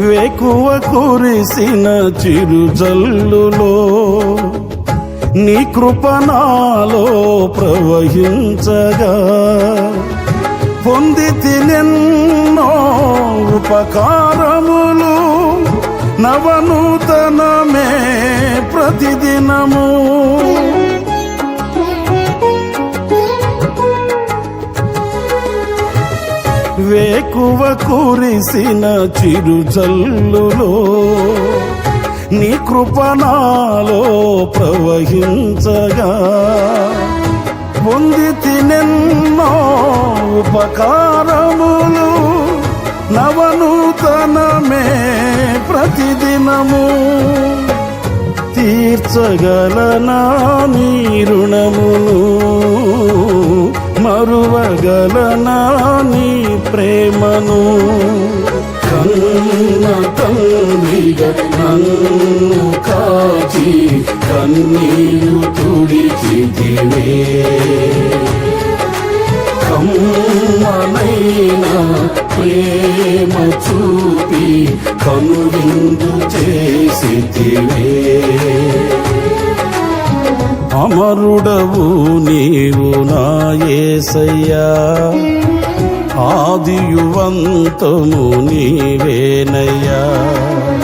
వేకువ కురిసిన చిరుజల్లులో నీ కృపణాలో ప్రవహించగా. పొంది తినెన్నో ఉపకారములు నవనూతనమే ప్రతిదినము. వేకువ కురిసిన చిరుజల్లులో నీ కృపణాలో ప్రవహించగా. పొంది తినెన్నో ఉపకారములు నవనూతనమే ప్రతిదినము. తీర్చగలనా నీ రుణమును మరువగలనా ప్రేమను కన్న తండ్రిగా నన్ను కాచి కన్నీరు తుడిచితివే కమ్మనైన ప్రేమ చూపి కనువిందు చేసితివే అమరుడవు నీవు నాయసయ్యా ఆదియువంతము నీవేనయ్యా.